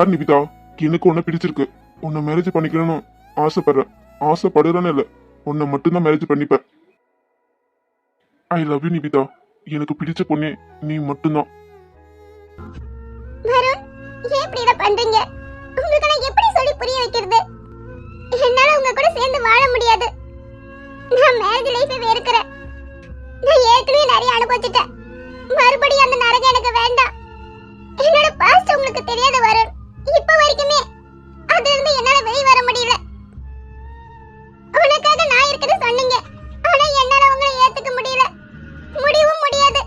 பாரு நிபிதா எனக்கு உன்னை பிடிச்சிருக்கு. உன்னை மேரேஜ் பண்ணிக்கணும்னு ஆசைப்படுறேன். ஆசைப்படுறேன்னு இல்ல. உன்னை மட்டும்தான் மேரேஜ் பண்ணிப்பேன். ஐ லவ் யூ நிபிதா எனக்கு பிடிச்ச பொண்ணே நீ மட்டும்தான். வருண் ஏன் இப்படி இதை பண்றீங்க? உங்களுக்கு நான் எப்படி சொல்லி புரிய வைக்கிறது? என்னால உங்க கூட சேர்ந்து வாழ முடியாது. நான் மேரேஜ் லைஃபை வெறுக்கிறேன். நான் ஏற்கனவே நிறைய அனுபவிச்சிட்டேன். மறுபடியும் அந்த நரகம் எனக்கு வேண்டாம். என்னோட பாஸ்ட் உங்களுக்கு தெரியாத வருண். இப்ப வரைக்குமே அதுல இருந்து என்னால வெளிய வர முடியல. உனக்காக நான் இருக்குது சொன்னீங்க. ஆனா என்னால உங்களை ஏத்துக்க முடியல. முடியவும் முடியாது.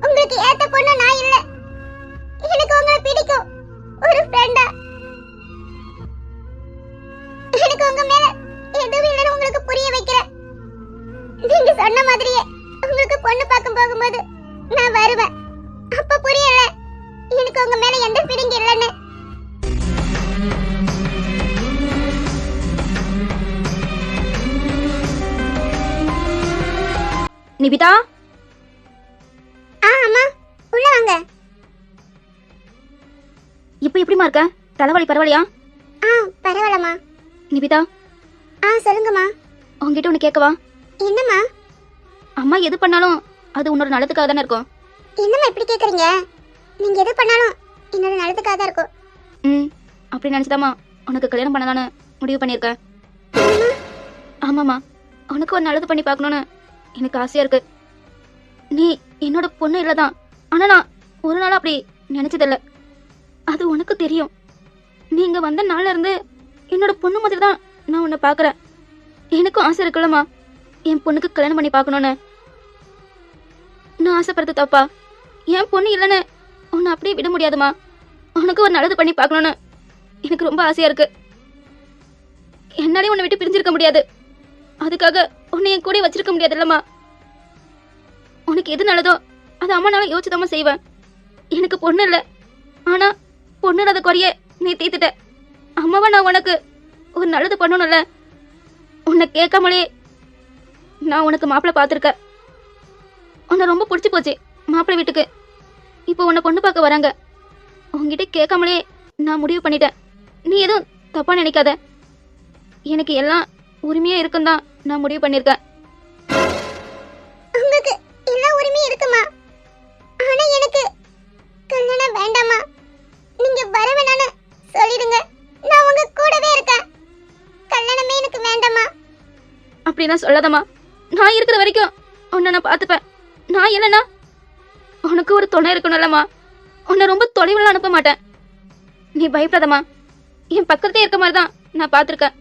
உங்களுக்கு ஏத்த பொண்ணு நான் இல்ல. எனக்கு உங்களை பிடிக்கும். ஒரு ஃப்ரெண்டா எனக்கு உங்க மேல எதுவும் இல்லைன்னு உங்களுக்கு புரிய வைக்கிறேன். நீங்க சொன்ன மாதிரியே உங்களுக்கு பொண்ணு பார்க்க போகும்போது நான் வருவேன். அப்ப புரியல. எனக்கு உங்க மேல எந்த ஃபீலிங் இல்லைன்னு. நிபிதா? ஆ அம்மா உள்ள வாங்க. இப்போ எப்படிமா இருக்க? தலைவலி பரவாயில்லையா? ஆ பரவாயில்லம்மா. நிபிதா? ஆ சொல்லுங்கம்மா. உங்ககிட்ட ஒன்று கேட்கவா? என்னம்மா? அம்மா எது பண்ணாலும் அது உன்னோட நல்லதுக்காக தானே இருக்கும். என்னம்மா இப்படி கேக்குறீங்க? நீங்க எது பண்ணாலும் என்னோட நல்லதுக்காக தான் இருக்கும். ம் அப்படி நினச்சிதாம்மா உனக்கு கல்யாணம் பண்ணலான்னு முடிவு பண்ணியிருக்கேன் ஆமாம்மா உனக்கு ஒரு நல்லது பண்ணி பார்க்கணுன்னு எனக்கு ஆசையாக இருக்கு. நீ என்னோட பொண்ணு இல்லதான். ஆனா ஆனால் நான் ஒரு நாள் அப்படி நினச்சதில்ல. அது உனக்கு தெரியும். நீங்க வந்த நாள்ல இருந்து என்னோட பொண்ணு மாதிரி தான் நான் உன்னை பார்க்குறேன் எனக்கும் ஆசை இருக்குல்லம்மா. என் பொண்ணுக்கு கல்யாணம் பண்ணி பார்க்கணுன்னு நான் ஆசைப்படுறது தப்பா? என் பொண்ணு இல்லைன்னு உன்னை அப்படியே விட முடியாதுமா? உனக்கு ஒரு நல்லது பண்ணி பார்க்கணுன்னு எனக்கு ரொம்ப ஆசையா இருக்கு. என்னாலே உன்னை விட்டு பிரிஞ்சிருக்க முடியாது. அதுக்காக உன்னை என் கூட வச்சிருக்க முடியாதுல்லம்மா. உனக்கு எது நல்லதோ அது அம்மானால யோசிச்சுதாம செய்வேன். எனக்கு பொண்ணு இல்லை. ஆனா பொண்ணு இல்லாத குறைய நீ தீர்த்துட்ட. அம்மாவா நான் உனக்கு ஒரு நல்லது பண்ணணும்ல. உன்னை கேட்காமலே நான் உனக்கு மாப்பிள்ளை பார்த்துருக்கேன். உன்னை ரொம்ப பிடிச்சி போச்சு மாப்பிள்ளை வீட்டுக்கு. இப்போ உன்னை பொண்ணு பார்க்க வராங்க. உங்ககிட்ட கேட்காமலே நான் முடிவு பண்ணிட்டேன். நீ எதுவும் தப்பா நினைக்காத. எனக்கு எல்லாம் உரிமையா இருக்குந்தான் நான் முடிவு பண்ணியிருக்கேன் உங்களுக்கு எல்லா உரிமையும் இருக்குமா? ஆனா எனக்கு கல்யாணம் வேண்டாமா? நீங்க வர வேணாம்னு சொல்லிடுங்க. நான் உங்க கூடவே இருக்கேன். கல்யாணமே எனக்கு வேண்டாமா? அப்படின்னா சொல்லாதம்மா. நான் இருக்கிற வரைக்கும் உன்னை நான் பார்த்துப்பேன். நான் இல்லைன்னா உனக்கு ஒரு துணை இருக்கணும்லம்மா. உன்னை ரொம்ப தொலைவில் அனுப்ப மாட்டேன். நீ பயப்படாதம்மா. என் பக்கத்தே இருக்க மாதிரி தான் நான் பார்த்துருக்கேன்.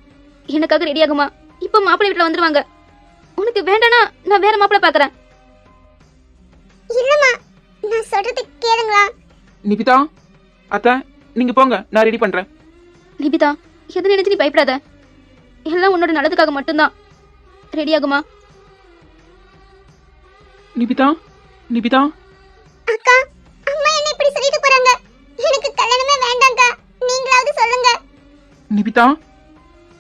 எனக்காக ரெடி ஆகுமா இப்போ மாப்பிள்ளை வீட்டில் வந்துருவாங்க. உனக்கு வேண்டானா நான் வேற மாப்பிள்ளை பார்க்குறேன் இல்லம்மா நான் சொல்றது கேளுங்களா? நிபிதா அத்தை நீங்க போங்க நான் ரெடி பண்றேன். நிபிதா எது நினைச்சு நீ பயப்படாத. எல்லாம் உன்னோட நல்லதுக்காக மட்டும்தான். ரெடி ஆகுமா? நிபிதா நிபிதா. அக்கா அம்மா என்ன இப்படி சொல்லிட்டு போறாங்க? எனக்கு கல்யாணமே வேண்டாம்க்கா. நீங்களாவது சொல்லுங்க. நிபிதா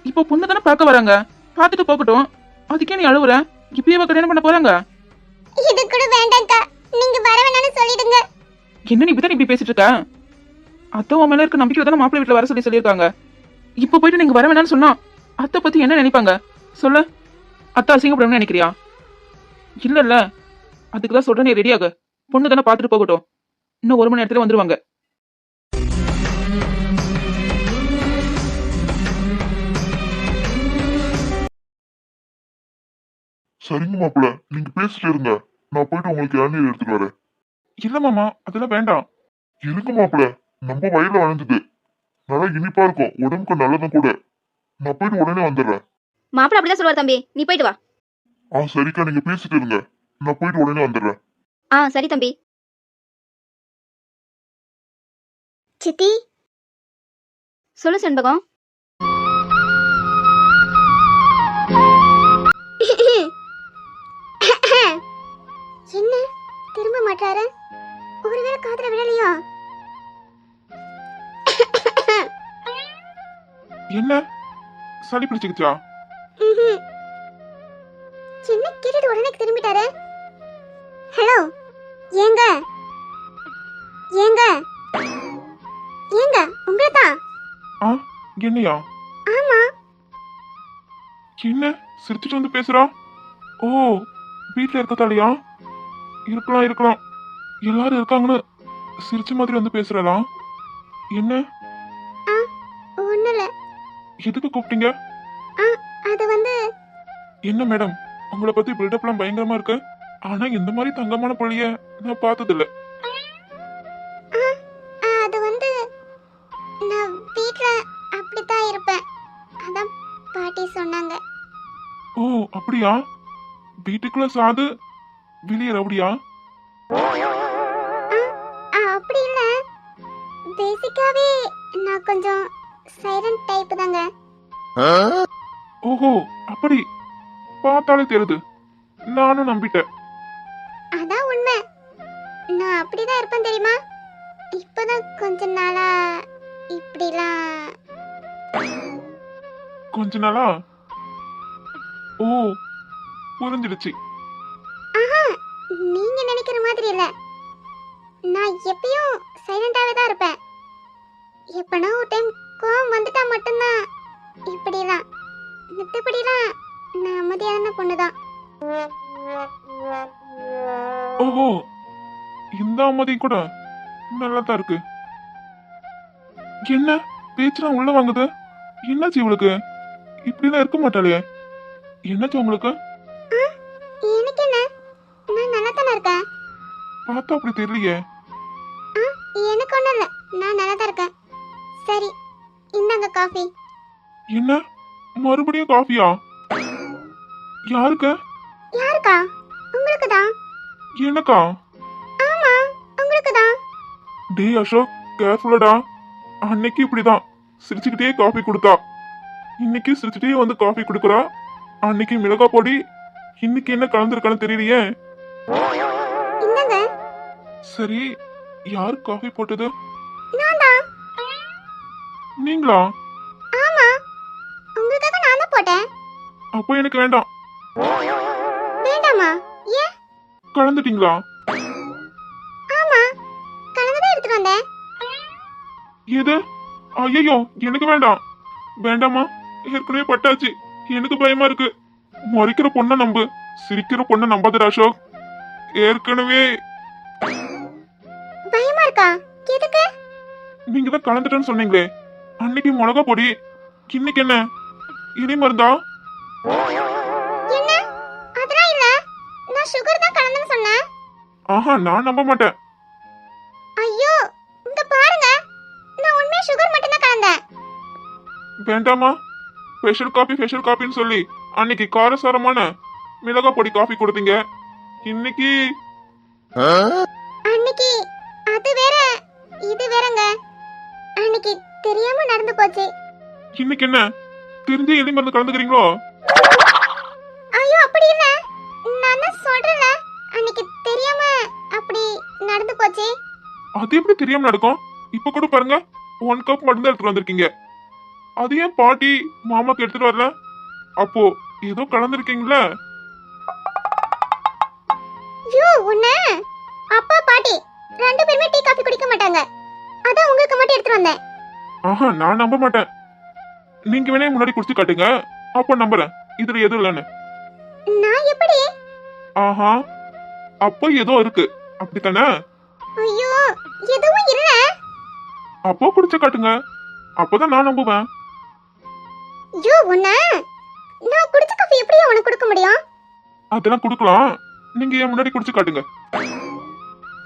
இப்போ பொண்ணு தானே பார்க்க வராங்க? பார்த்துட்டு போகட்டும். அதுக்கே நீ அழுவுற. இப்பயே கல்யாணம் பண்ண போறாங்க? இது கூட வேண்டாம்க்கா. நீங்க வர வேணாம்னு சொல்லிடுங்க. என்ன நீ இப்படி பேசிட்டு இருக்க அத்தை உன் மேல இருக்க நம்பிக்கையில தானே மாப்பிள்ளை வீட்டுல வர சொல்லி சொல்லியிருக்காங்க. இப்போ போயிட்டு நீங்க வர வேணாம்னு சொன்னா அத்தை பத்தி என்ன நினைப்பாங்க? சொல்லு. அத்தை அசிங்கப்படணும்னு நினைக்கிறியா? இல்ல இல்ல அதுக்கு தான் சொல்றேன் நீ ரெடியாக பொண்ணு தானே பார்த்துட்டு போகட்டும். இன்னும் ஒரு மணி நேரத்துல வந்துருவாங்க. சரிங்க மாப்பிள்ள நீங்க பேசிட்டு இருங்க. நான் போயிட்டு உங்களுக்கு இளநீர் எடுத்துட்டு வரேன். இல்ல மாமா அதெல்லாம் வேண்டாம். இருங்க மாப்பிள்ள நம்ம வயல்ல வளைஞ்சது நல்லா இனிப்பா இருக்கும் உடம்புக்கு நல்லதும் கூட. நான் போயிட்டு உடனே வந்துடுறேன். மாப்பிள்ள அப்படிதான் சொல்லுவார் தம்பி நீ போயிட்டு வா. ஆ சரிக்கா நீங்க பேசிட்டு இருங்க. நான் போயிட்டு உடனே வந்துடுறேன். ஆ சரி தம்பி. சித்தி? சொல்லு செண்பகம். என்ன? திரும்ப மாட்டாரு? ஒருவேளை காதுல விழலையோ? என்ன? சளி பிடிச்சிக்கிச்சா. என்ன கேட்டுட்டு உடனே திரும்பிட்டாரு. ஹலோ ஏங்க? ஏங்க? ஏங்க உங்களை தான் ஆ என்னையா? ஆமா. என்ன சிரிச்சிட்டு வந்து பேசுறா? ஓ வீட்ல இருக்கத்தாலையா? இருக்கலாம் இருக்கலாம். எல்லாரும் இருக்காங்கன்னு சிரிச்ச மாதிரி வந்து பேசுறதா என்ன? ஒண்ணும் இல்ல எதுக்கு கூப்பிட்டீங்க? அது வந்து என்ன மேடம்? உங்களை பத்தி பில்டப்லாம் பயங்கரமா இருக்கு. ஆனா இந்த மாதிரி தங்கமான புள்ளிய நான் பார்த்தது இல்ல அது வந்து நான் வீட்ல அப்படித்தான் இருப்பேன். அதான் பாட்டி சொன்னாங்க. ஓ அப்படியா? வீட்டுக்குள்ள சாது வெளியே ரவுடியா ஆ, அப்படி இல்ல. பேசிக்காவே நான் கொஞ்சம் சைலண்ட் டைப் தாங்க. ஓஹோ அப்படி. பார்த்தாலே தெரியுது. நானும் நம்பிட்டேன். அதான் உண்மை. நான் அப்படிதான் இருப்பேன் தெரியுமா? இப்பதான் கொஞ்ச நாளா இப்படிலாம். கொஞ்ச நாளா? ஓ புரிஞ்சிடுச்சு ஆஹா நீங்க நினைக்கிற மாதிரி இல்ல. நான் எப்பயும் சைலண்டாவே தான் இருப்பேன். எப்பனா ஒரு டைம் கோவம் வந்துட்டா மட்டும்தான். இப்படிலாம் மித்தபடிலாம் நான் அமைதியான பொண்ணு தான் ஓஹோ இந்த அம்மதி கூட நல்லா தான் இருக்கு. என்ன பேச்சுலாம் உள்ள வாங்குது? என்னாச்சு இவளுக்கு? இப்படிலாம் இருக்க மாட்டாளே. என்னாச்சு உங்களுக்கு? பார்த்தா அப்படி தெரியலையே. எனக்கு ஒன்றும் இல்லை. நான் நல்லா தான் இருக்கேன். சரி இந்தாங்க காஃபி என்ன? மறுபடியும் காஃபியா யாருக்கு? யாருக்கா? உங்களுக்கு தான் எனக்கா? ஆமா உங்களுக்கு தான் டேய் அசோக் கேர்ஃபுல்லடா அன்னைக்கு இப்படிதான். சிரிச்சுக்கிட்டே காஃபி கொடுத்தா. இன்னைக்கு சிரிச்சுட்டே வந்து காஃபி கொடுக்குறா. அன்னைக்கு மிளகா பொடி. இன்னைக்கு என்ன கலந்துருக்கான்னு தெரியலையே. சரி யார் காஃபி போட்டது? நீங்களா? ஆமா. உங்களுக்காக நான் தான் போட்டேன். அப்போ எனக்கு வேண்டாம். வேண்டாமா? ஏன்? கலந்துட்டீங்களா? ஆமா. கலந்துதான் எடுத்துட்டு வந்தேன். எது? ஐயோ எனக்கு வேண்டாம். வேண்டாமா? ஏற்கனவே பட்டாச்சு. எனக்கு பயமா இருக்கு. முறைக்கிற பொண்ணை நம்பு. சிரிக்கிற பொண்ணை நம்பாதடா அசோக். ஏற்கனவே பயமா இருக்கா? எதுக்கு? நீங்க தான் கலந்துட்டேன்னு சொன்னீங்களே. அன்னைக்கு மிளகா பொடி. இன்னைக்கு என்ன? இனி மருந்தா? என்ன? அதெல்லாம் இல்ல. நான் சுகர் தான் கலந்துன்னு சொன்னேன். ஆஹா நான் நம்ப மாட்டேன். ஐயோ இங்க பாருங்க. நான் உண்மையா சுகர் மட்டும் தான் கலந்தேன். வேண்டாமா ஸ்பெஷல் காபி ஸ்பெஷல் காபின்னு சொல்லி அன்னைக்கு காரசாரமான மிளகா பொடி காஃபி கொடுத்தீங்க. இன்னைக்கு தெரியாம நடந்து போச்சு. இன்னைக்கு என்ன? தெரிஞ்சே எலி மருந்து கலந்துக்கிறீங்களோ? ஐயோ அப்படி இல்ல. நான் தான் சொல்றேன்ல? அன்னைக்கு தெரியாம அப்படி நடந்து போச்சு. அது எப்படி தெரியாம நடக்கும்? இப்ப கூட பாருங்க ஒன் கப் மட்டும் தான் எடுத்துட்டு வந்திருக்கீங்க. அது ஏன் பாட்டி மாமாக்கு எடுத்துட்டு வரல? அப்போ ஏதோ கலந்துருக்கீங்களா ஐயோ உன்ன? அப்பா பாட்டி ரெண்டு பேருமே டீ காஃபி குடிக்க மாட்டாங்க. அதான் உங்களுக்கு மட்டும் எடுத்துட்டு வந்தேன். ஆஹா நான் நம்ப மாட்டேன். நீங்க வேணே முன்னாடி குடிச்சு காட்டுங்க. அப்போ நம்புறேன். இதுல எதுவும் இல்லைன்னு. நான் எப்படி? ஆஹா அப்போ ஏதோ இருக்கு. அப்படித்தானே? ஐயோ எதுவும் இல்ல. அப்போ குடிச்சு காட்டுங்க. அப்போதான் நான் நம்புவேன். ஐயோ உன்ன. நான் குடிச்ச காஃபி எப்படி உனக்கு கொடுக்க முடியும்? அதெல்லாம் கொடுக்கலாம். நீங்க என் முன்னாடி குடிச்சு காட்டுங்க.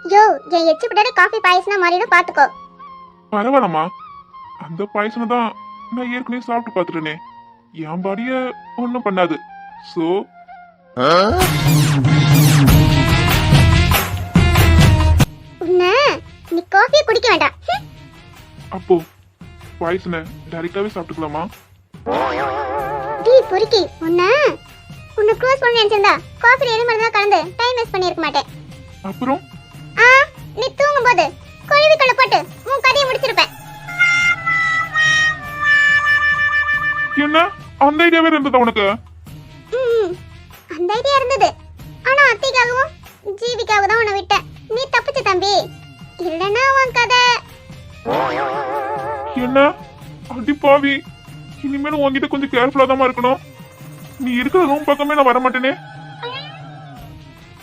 ஐயோ என் எச்சு பின்னாடி காஃபி பாயசனா மாறிடும் பாத்துக்கோ. பரவாயில்லம்மா. அந்த பாயசனை தான் நான் ஏற்கனவே சாப்பிட்டு பார்த்துட்டேனே. என் பாடிய ஒன்றும் பண்ணாது. ஸோ நீ காஃபியை குடிக்க வேண்டாம். அப்போ பாய்சனை டைரெக்டாகவே சாப்பிட்டுக்கலாமா? டேய் பொறுக்கி உன்ன உன்னை க்ளோஸ் பண்ண நினைச்சிருந்தா காஃபில எது தான் கலந்து டைம் வேஸ்ட் பண்ணியிருக்க மாட்டேன். அப்புறம்? ஆ நீ தூங்கும்போது கொழுவிக்குள்ள போட்டு உன் கதையை முடிச்சிருப்பேன். என்ன? அந்த ஐடியாவே இருந்ததா உனக்கு? அந்த ஐடியா இருந்தது. ஆனா அத்தைக்காகவும் ஜீவிக்காக தான் உன்னை விட்டேன். நீ தப்பிச்ச தம்பி. இல்லைன்னா உன் கதை. என்ன? அடி பாவி. இனிமேல் உன்கிட்ட கொஞ்சம் கேர்ஃபுல்லா தான் இருக்கணும். நீ இருக்கிற ரூம் பக்கமே நான் வர மாட்டேனே.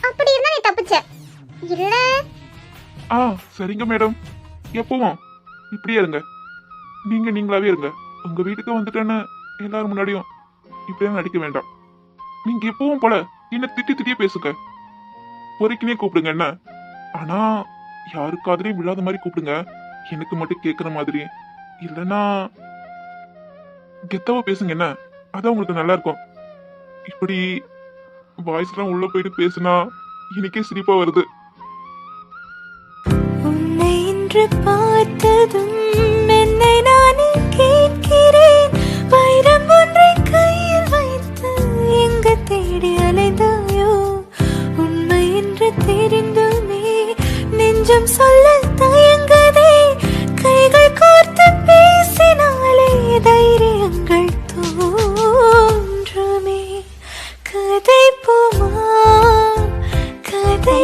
அப்படி இருந்தா நீ தப்பிச்ச. இல்ல. ஆ சரிங்க மேடம் எப்பவும் இப்படியே இருங்க. நீங்க நீங்களாவே இருங்க. உங்க வீட்டுக்கு வந்துட்டேன்னு எல்லாரும் முன்னாடியும் இப்படியே நடிக்க வேண்டாம். நீங்க எப்பவும் போல என்ன திட்டி திட்டியே பேசுங்க. பொறுக்கினே கூப்பிடுங்க என்ன? ஆனா யாருக்காதலையும் விழாத மாதிரி கூப்பிடுங்க. எனக்கு மட்டும் கேட்குற மாதிரி. இல்லைன்னா கெத்தவா பேசுங்க என்ன? அதான் உங்களுக்கு நல்லா இருக்கும். இப்படி வாய்ஸ்லாம் உள்ள போயிட்டு பேசுனா எனக்கே சிரிப்பா வருது. பார்த்ததும் தேடி அலைந்தாயோ? உண்மை என்று தெரிந்துமே. நெஞ்சம் சொல்ல தயங்குதே கைகள் கோர்த்து பேசினாலே தைரியங்கள் தோன்றுமே. கதை போமா? கதை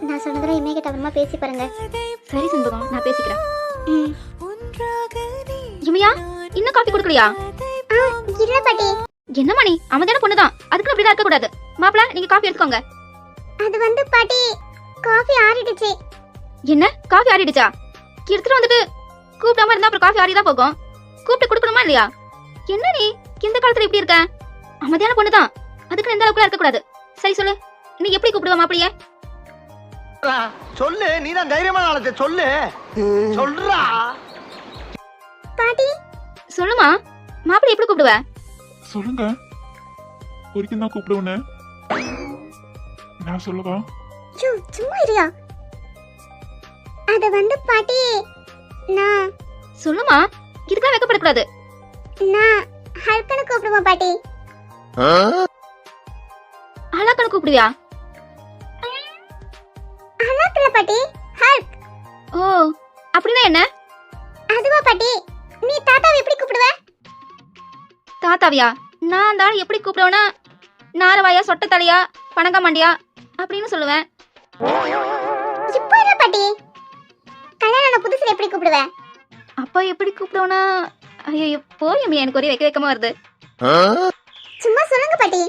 நான் சொன்னதுல இமே கிட்ட அப்புறமா பேசி பாருங்க. சரி சண்முகம் நான் பேசிக்கிறேன். இமையா இன்னும் காஃபி கொடுக்கலையா? இல்ல பாட்டி. என்ன மணி அமைதியான பொண்ணுதான். அதுக்கு அப்படிதான் இருக்க கூடாது மாப்பிள நீங்க காஃபி எடுத்துக்கோங்க. அது வந்து பாட்டி காஃபி ஆறிடுச்சு. என்ன? காஃபி ஆறிடுச்சா? எடுத்துட்டு வந்துட்டு கூப்பிடாம இருந்தா அப்புறம் காஃபி ஆறி தான் போகும். கூப்பிட்டு கொடுக்கணுமா இல்லையா? என்ன நீ? இந்த காலத்துல இப்படி இருக்க? அமைதியான பொண்ணுதான். அதுக்கு எந்த அளவுக்குலாம் இருக்க கூடாது சரி சொல்லு. நீ எப்படி கூப்பிடுவ மாப்பிளைய? சொல்லு. நீதான் தைரியமான ஆளத்தை சொல்லு. சொல்றா. பாட்டி. சொல்லுமா. மாப்பிளை எப்படி கூப்பிடுவ? சொல்லுங்க. ஒரிக்கும் தான் கூப்பிடுவேன்னு. நான் சொல்லவா? ஐயோ சும்மா இருயா அது வந்து பாட்டி நான் சொல்லுமா. இதுக்கெல்லாம் வைக்கப்படக்கூடாது. நான் ஹல்கனு கூப்பிடுவோம் பாட்டி. அழாக்கனு கூப்பிடுவியா? ஹலாக்கில்ல பாட்டி ஹல்க். ஓ அப்படின்னா என்ன? அதுவா பாட்டி நீ தாத்தாவை எப்படி கூப்பிடுவ? தாத்தாவியா நான் அந்த ஆள் எப்படி கூப்பிடுவேன்னா நாரவாயா சொட்ட தலையா பணங்க மண்டியா அப்படின்னு சொல்லுவேன் பாட்டி. கல்யாணம் புதுசுல எப்படி கூப்பிடுவ? அப்பா எப்படி கூப்பிடுவேனா ஐயோ போய் எனக்கு ஒரே வைக்க வைக்கமா வருது. சும்மா சொல்லுங்க பாட்டி.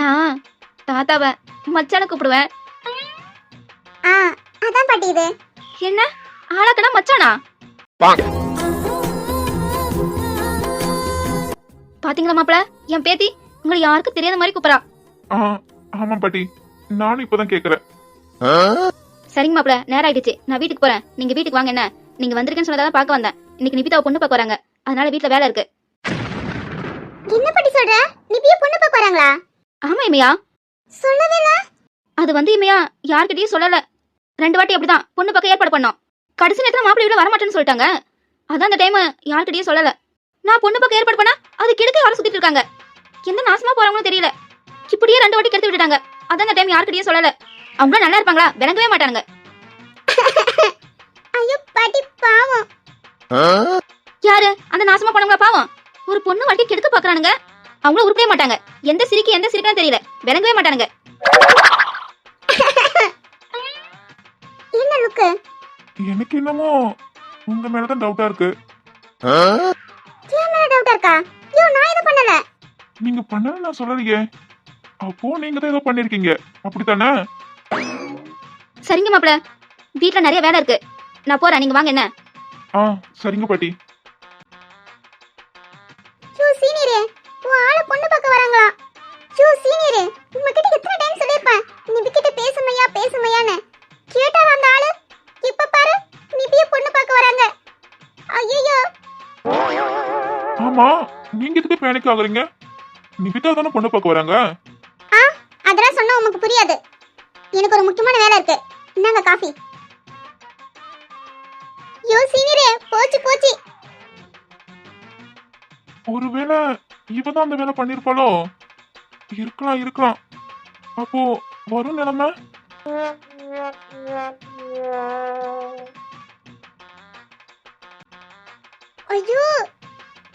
நான் தாத்தாவை மச்சான கூப்பிடுவேன். ஆ அதான் பாட்டி இது. என்ன? ஆளாக்கடா மச்சானா? பாத்தீங்களா மாப்பிள? என் பேத்தி உங்களை யாருக்கும் தெரியாத மாதிரி கூப்பிடறா. ஆ ஆமா பாட்டி. நானும் இப்பதான் கேக்குறேன். சரிங்க மாப்பிள நேரம் ஆயிடுச்சு நான் வீட்டுக்கு போறேன். நீங்க வீட்டுக்கு வாங்க என்ன? நீங்க வந்திருக்கேன்னு சொன்னதான் பார்க்க வந்தேன். இன்னைக்கு நிபிதாவை பொண்ணு பார்க்க வராங்க. அதனால வீட்ல வேலை இருக்கு. என்ன பாட்டி சொல்ற? நிபிய பொண்ணு பார்க்க வராங்களா? ஆமா இமையா. சொல்லவே அது வந்து இமையா யார்கிட்டயும் சொல்லல. ரெண்டு வாட்டி அப்படிதான் பொண்ணு பார்க்க ஏற்பாடு பண்ணோம். கடைசி நேரத்துல மாப்பிள்ளை வீட்டுல வரமாட்டேன்னு சொல்லிட்டாங்க. அதான் அந்த டைம் யார்கிட்டயும் சொல்லல. நான் பொண்ணு பார்க்க ஏற்பாடு பண்ணா அது கிழக்கு யாரும் சுத்திட்டு இருக்காங்க? எந்த நாசமா போறாங்கன்னு தெரியல. இப்படியே ரெண்டு வாட்டி கெடுத்து விட்டுட்டாங்க. அதான் அந்த டைம் யார்கிட்டயும் சொல்லல. அவங்க நல்லா இருப்பாங்களா? விளங்கவே மாட்டாங்க ஐயோ பாட்டி பாவம். யாரு? அந்த நாசமா போனவங்களா பாவம்? ஒரு பொண்ணு வாட்டி கெடுக்க பாக்குறானுங்க அவங்களும் உருப்படவே மாட்டாங்க. எந்த சிரிக்கு எந்த சிரிக்கான்னு தெரியல. விளங்கவே மாட்டானுங்க. என்ன லுக்கு? எனக்கு என்னமோ உங்க மேலதான் டவுட்டா இருக்கு. என் மேல டவுட் இருக்கா? ஐயோ நான் எதுவும் பண்ணல. நீங்க பண்ண நான் சொல்லலையே அப்போ நீங்க தான் ஏதோ பண்ணிருக்கீங்க. அப்படித்தானே? சரிங்க மாப்பிள. வீட்ல நிறைய வேலை இருக்கு. நான் போறேன். நீங்க வாங்க என்ன? ஆ சரிங்க பாட்டி. ஆமா நீங்க இதுக்கு பேனிக் ஆகுறீங்க நிகிதா தானே பொண்ணு பார்க்க வராங்க. ஆ அதெல்லாம் சொன்னா உமக்கு புரியாது. எனக்கு ஒரு முக்கியமான வேலை இருக்கு. இந்தாங்க காஃபி. யோ சீனியரே போச்சு போச்சு. ஒருவேளை இவ தான் அந்த வேலை பண்ணிருப்பாளோ? இருக்கலாம் இருக்கலாம். அப்போ வரும் நிலைமை? ஐயோ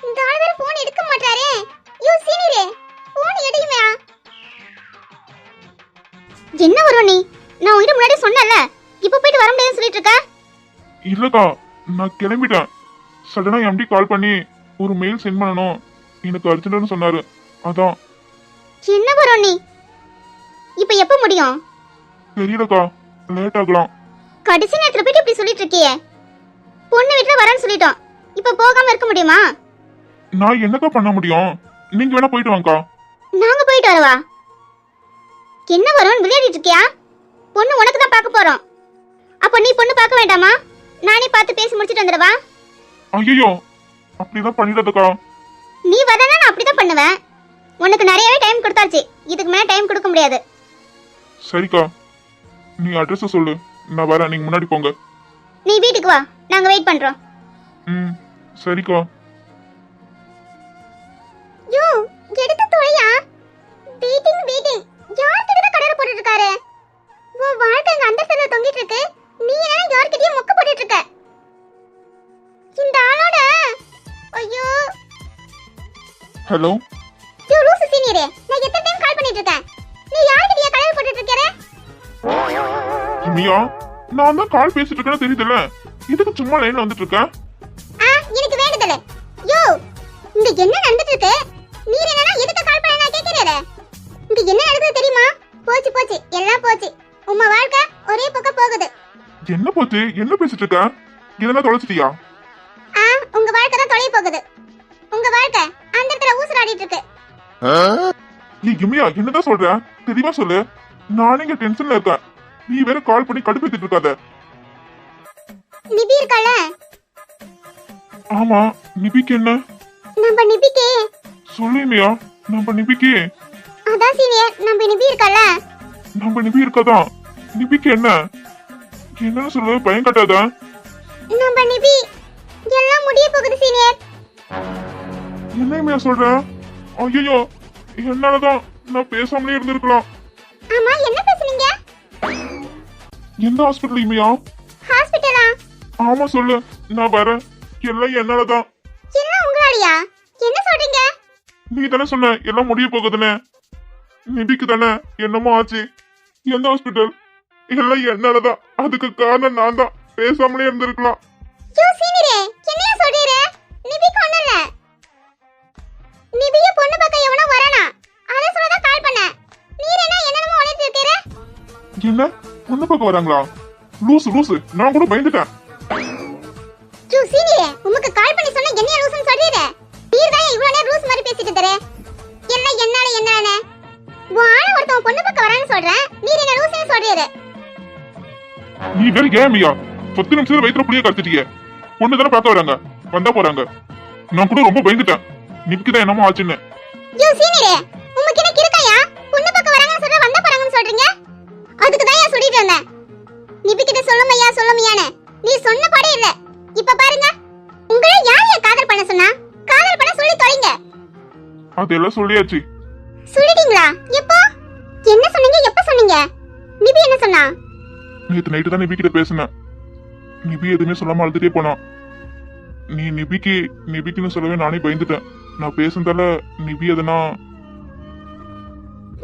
இந்த ஆள் வேற போன் எடுக்க மாட்டாரே. யோ சீனியரே போன் எடுயுமே. என்ன வரும் நீ நான் உயிர் முன்னாடி சொன்னல இப்ப போயிட்டு வர முடியாதுன்னு சொல்லிட்டு இருக்க? இல்லக்கா நான் கிளம்பிட்டேன். சடனா எம்டி கால் பண்ணி ஒரு மெயில் சென்ட் பண்ணணும். எனக்கு அர்ஜென்ட்னு சொன்னாரு. அதான். என்ன வரும் நீ இப்ப எப்ப முடியும்? தெரியலக்கா லேட் ஆகலாம். கடைசி நேரத்துல போயிட்டு இப்படி சொல்லிட்டு இருக்கியே. பொண்ணு வீட்டுல வரேன்னு சொல்லிட்டோம். இப்ப போகாம இருக்க முடியுமா? நான் என்னக்கா பண்ண முடியும்? நீங்க வேணா போயிட்டு வாங்கக்கா. நாங்க போயிட்டு வரவா? என்ன வரும் விளையாடிட்டு இருக்கியா? பொண்ணு உனக்கு தான் பார்க்க போறோம். அப்போ நீ பொண்ணு பார்க்க வேண்டாமா? நானே பார்த்து பேசி முடிச்சிட்டு வந்துடவா? ஐயோ அப்படிதான் பண்ணிடாதக்கா. நீ வரனா நான் அப்படிதான் பண்ணுவேன். உனக்கு நிறையவே டைம் கொடுத்தாச்சு. இதுக்கு மேல டைம் கொடுக்க முடியாது. சரிக்கா. நீ அட்ரஸ் சொல்லு. நான் வரேன். நீங்க முன்னாடி போங்க. நீ வீட்டுக்கு வா. நாங்க வெயிட் பண்றோம். ம் சரிக்கா. ஹலோ? யோ லூசு சீனியரே நான் எத்தனை டைம் கால் பண்ணிட்டு இருக்கேன் நீ யார்கிட்டயா கடற போட்டுட்டு இருக்கற மியா நான் தான் கால் பேசிட்டு இருக்கேன்னு தெரியுதுல்ல. இதுக்கு சும்மா லைன்ல வந்துட்டு இருக்கேன் ஆ எனக்கு வேண்டுதல. யோ இங்க என்ன நடந்துட்டு இருக்கு என்னன்னா எதுக்கு கால் பண்ண நான் கேக்குறேன் இங்க என்ன நடக்குது தெரியுமா? போச்சு போச்சு. எல்லாம் போச்சு. உம்ம வாழ்க்கை ஒரே பக்கம் போகுது. என்ன போச்சு? என்ன பேசிட்டு இருக்க இதெல்லாம் தொலைச்சிட்டியா? ஆ உங்க வாழ்க்கை தான் தொலைய போகுது. உங்க வாழ்க்கை ஊசலாடிட்டு இருக்கு நீ என்னதான் சொல்ற? தெளிவா சொல்லு? நானே இங்க டென்ஷன்ல இருக்கேன். நீ வேற கால் பண்ணி கடுப்பேத்திட்டு இருக்காத. நிபி இருக்கல? ஆமா நிபிக்கு என்ன? நம்ம நிபிக்கு. சொல்லுமியா நம்ம நிபிக்கு. அதான் சீனியர் நம்ம நிபி இருக்கல? நம்ம நிபி இருக்கதான் நிபிக்கு என்ன? என்னன்னு சொல்லு பயம் கட்டாத. நம்ம நிபி எல்லாம் முடிய போகுது சீனியர். என்னையுமே சொல்ற? ஐயோ என்னாலதான் நான் பேசாமலே இருந்திருக்கலாம். ஆமா என்ன பேசுனீங்க? எந்த ஹாஸ்பிட்டல் இமையா ஆமா சொல்லு. நான் வரேன். எல்லாம் என்னாலதான். எல்லாம் உங்களாலயா? என்ன சொல்றீங்க? நீ தானே சொன்ன எல்லாம் முடிய போகுதுன்னு. நிபிக்கு தானே என்னமோ ஆச்சு. எந்த ஹாஸ்பிட்டல் எல்லாம் என்னாலதான். அதுக்கு காரணம் நான் தான் பேசாமலே இருந்திருக்கலாம். என்ன? பொண்ணு பார்க்க வராங்களா? லூசு லூசு. நான் கூட பயந்துட்டேன். யோ சீனியரே உமக்கு கால் பண்ணி சொன்னா என்னைய லூசுன்னு சொல்றீரு நீர் தான் இவ்வளவு நேரம் லூஸ் மாதிரி பேசிட்டு தரே எல்லாம் என்னால என்னால வாழ ஒருத்தவன் பொண்ணு பார்க்க வரான்னு சொல்றேன். நீர் என்ன லூசுன்னு சொல்றீரு? நீ வேற ஏமியா பத்து நிமிஷத்துல வயிற்றுல புளிய கத்துட்டிய பொண்ணு தானே பார்க்க வராங்க. வந்தா போறாங்க. நான் கூட ரொம்ப பயந்துட்டேன். நிபிக்கு தான் என்னமோ ஆச்சுன்னு. யோ சீனியரே உமக்கு என்ன அதுக்கு தான் சொல்லிட்டு இருந்தேன் நிபிக்கிட்ட சொல்லுமையா சொல்லுமையான்னு. நீ சொன்ன பாடே இல்ல. இப்ப பாருங்க. உங்களை யார் ஏன் காதல் பண்ண சொன்னா? காதல் பண்ண சொல்லி தொலைங்க. அதெல்லாம் சொல்லியாச்சு. சொல்லிட்டீங்களா? எப்போ? என்ன சொன்னீங்க? எப்ப சொன்னீங்க? நிபி என்ன சொன்னா? நேத்து நைட்டு தான் நிபி கிட்ட பேசினேன். நிபி எதுவுமே சொல்லாம அழுதுட்டே போனான். நீ நிபிக்கு நிபிக்குன்னு சொல்லவே நானே பயந்துட்டேன். நான் பேசுனதால நிபி எதுனா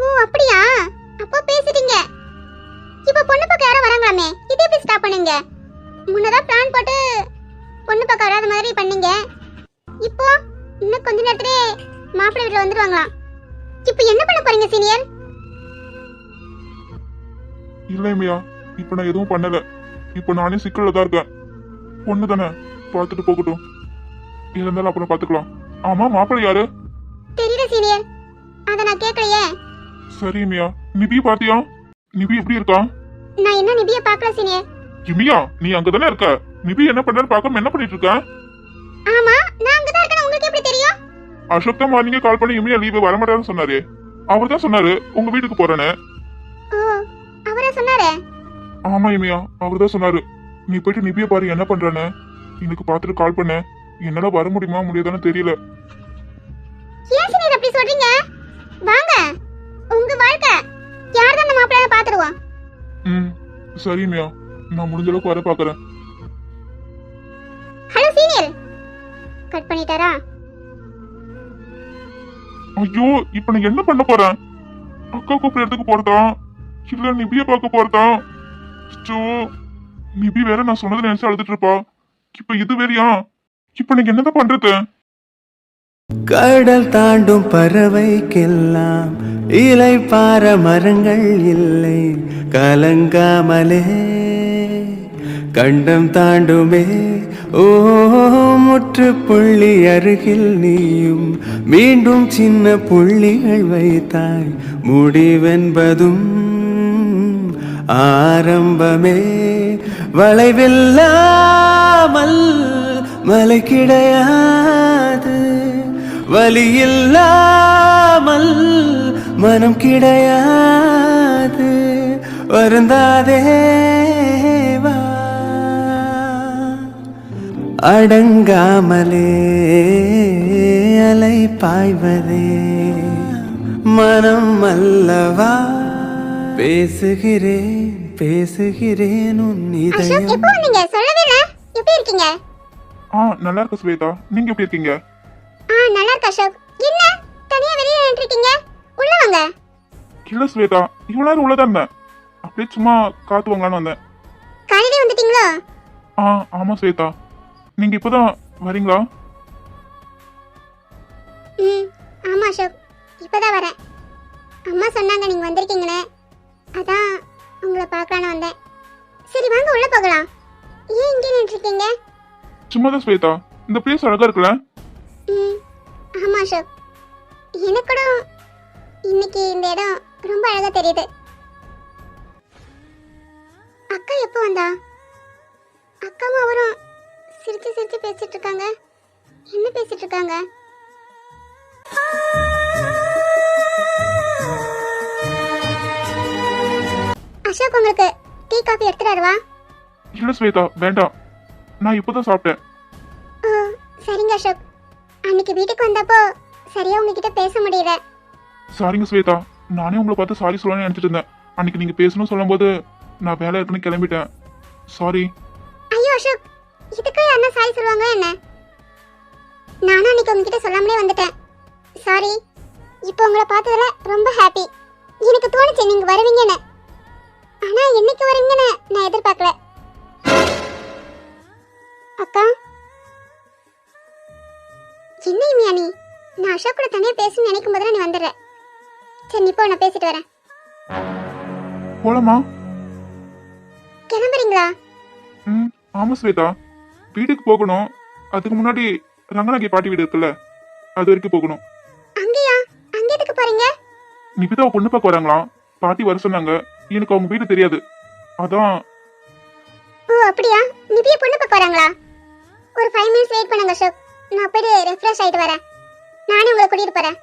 ஓ அப்படியா? இப்ப பொண்ணு பார்க்க யாரும் வராங்களாமே? இது எப்படி ஸ்டாப் பண்ணுங்க? முன்னதா பிளான் போட்டு பொண்ணு பார்க்க வராத மாதிரி பண்ணீங்க. இப்போ இன்னும் கொஞ்ச நேரத்திலே மாப்பிள்ளை வீட்டுல வந்துருவாங்களாம். இப்போ என்ன பண்ண போறீங்க சீனியர் இல்லைமையா இப்ப நான் எதுவும் பண்ணல. இப்ப நானே சிக்கல்ல தான் இருக்கேன். பொண்ணு தானே பார்த்துட்டு போகட்டும். இருந்தாலும் அப்புறம் பாத்துக்கலாம் ஆமா மாப்பிள்ளை யாரு? தெரியல சீனியர் அத நான் கேட்கலையே. சரி இமியா நிபி பாத்தியா நிபி எப்படி இருக்கா? நான் என்ன நிபிய பார்க்கல சீனியர் இமியா நீ அங்கதானே இருக்க? நிபி என்ன பண்றான்னு பார்க்காம என்ன பண்ணிட்டு இருக்க? ஆமா நான் அங்க தான் இருக்கேன். உங்களுக்கு எப்படி தெரியும்? அசோக் தான் மார்னிங்கே கால் பண்ணி இமையா லீவு வரமாட்டாருன்னு சொன்னாரு. அவர் தான் சொன்னாரு உங்க வீட்டுக்கு போறேன்னு. ஓ அவரா சொன்னாரே? ஆமா இமையா அவர் தான் சொன்னாரு. நீ போயிட்டு நிபிய பாரு என்ன பண்றானு எனக்கு பார்த்துட்டு கால் பண்ண. என்னால வர முடியுமா முடியாதான்னு தெரியல. ஏன் சீனியர் அப்படி சொல்றீங்க? வாங்க உங்க வாழ்க்கை. யார் தான் நம்ம மாப்பிள்ளைய பாத்துருவோம் ம். சரி இமையா நான் முடிஞ்ச அளவுக்கு வர பாக்குறேன். Hello senior. கட் பண்ணிட்டாரா? ஐயோ இப்ப நான் என்ன பண்ண போறேன் அக்கா கூப்பிட இடத்துக்கு போறதா? இல்ல நிபிய பார்க்க போறதா? அச்சோ நிபி வேற நான் சொன்னதை நினைச்சு அழுதுட்டு இருப்பா. இப்ப இது வேறயா? இப்ப நீங்க என்னதான் பண்றது? கடல் தாண்டும் பறவைக்கெல்லாம் இலை பார மரங்கள் இல்லை கலங்காமலே. கண்டம் தாண்டுமே ஓ முற்று புள்ளி அருகில் நீயும். மீண்டும் சின்ன புள்ளிகள் வைத்தாய் முடிவென்பதும் ஆரம்பமே. வளைவில்லாமல் மலை கிடையாது வலி மனம் கிடையாது. வருந்தாதே வா. அடங்காமலே அலை பாய்வதே. மனம் அல்லவா? பேசுகிறேன் பேசுகிறேன் உன் அசோக் இதயம். எப்போ வந்தீங்க சொல்லவே இல்ல. எப்படி இருக்கீங்க? ஆ நல்லா இருக்க ஸ்வேதா. நீங்க எப்படி இருக்கீங்க? ஆ நல்லா இருக்கு அசோக். என்ன? தனியா வெளியே இருக்கீங்க உள்ள வாங்க. இல்ல ஸ்வேதா இவ்வளவு நேரம் உள்ளதான் இருந்தேன். அப்படியே சும்மா காத்து வாங்கலான்னு வந்தேன். காலையிலே வந்துட்டீங்களோ? ஆ ஆமா ஸ்வேதா நீங்க இப்பதான் வரீங்களா? ம் ஆமா அசோக். இப்பதான் வரேன். அம்மா சொன்னாங்க நீங்க வந்திருக்கீங்கன்னு. அதான் உங்களை பார்க்கலான்னு வந்தேன். சரி வாங்க உள்ள போகலாம். ஏன் இங்கே நின்று இருக்கீங்க சும்மா தான் ஸ்வேதா இந்த பிளேஸ் அழகா இருக்குல்ல? ம் ஆமா அசோக். எனக்கு கூட இன்னைக்கு இந்த இடம் ரொம்ப அழகா தெரியுது. அக்கா எப்போ வந்தா? அக்காவும் அவரும் சிரிச்சு சிரிச்சு பேசிட்டு இருக்காங்க. என்ன பேசிட்டு இருக்காங்க? அசோக் உங்களுக்கு டீ காஃபி எடுத்துட்டு வரவா? இல்ல ஸ்வேதா வேண்டாம். நான் இப்பதான் சாப்பிட்டேன். ஓ சரிங்க அசோக். அன்னைக்கு வீட்டுக்கு வந்தப்போ சரியா உங்ககிட்ட பேச முடியல. சாரிங்க ஸ்வேதா நானே உங்களை பார்த்து சாரி சொல்லணும்னு நினச்சிட்டு இருந்தேன். அன்னைக்கு நீங்கள் பேசணும்னு சொல்லும்போது நான் வேலை இருக்குன்னு கிளம்பிட்டேன். சாரி ஐயோ அசோக் இதுக்கு அண்ணா சாரி சொல்லுவாங்க என்ன? நானும் அன்னைக்கு உங்ககிட்ட சொல்லாமலே வந்துட்டேன். சாரி இப்போ உங்களை பார்த்ததுல ரொம்ப ஹாப்பி எனக்கு தோணுச்சு நீங்கள் வருவீங்கன்னு. ஆனால் என்னைக்கு வருவீங்கன்னு நான் எதிர்பார்க்கல. அக்கா. என்ன இமியா நீ? நான் அசோக் கூட தனியாக பேசணும்னு நினைக்கும் போது நீ வந்துடுற. சரி நீ போ நான் பேசிட்டு வரேன். போலாமா? கிளம்புறீங்களா? ம் ஆமா ஸ்வேதா. வீட்டுக்கு போகணும். அதுக்கு முன்னாடி ரங்கநாயகி பாட்டி வீடு இருக்குல்ல அது வரைக்கும் போகணும். அங்கேயா? அங்க எதுக்கு போறீங்க? நிபிதாவை பொண்ணு பார்க்க வராங்களாம். பாட்டி வர சொன்னாங்க. எனக்கு அவங்க வீடு தெரியாது. அதான். ஓ அப்படியா? நிபிய பொண்ணு பார்க்க வராங்களா? ஒரு ஃபைவ் மினிட்ஸ் வெயிட் பண்ணுங்க அசோக். நான் போயிட்டு ரெஃப்ரெஷ் ஆயிட்டு வரேன். நானே உங்களை கூட்டிட்டு போறேன்.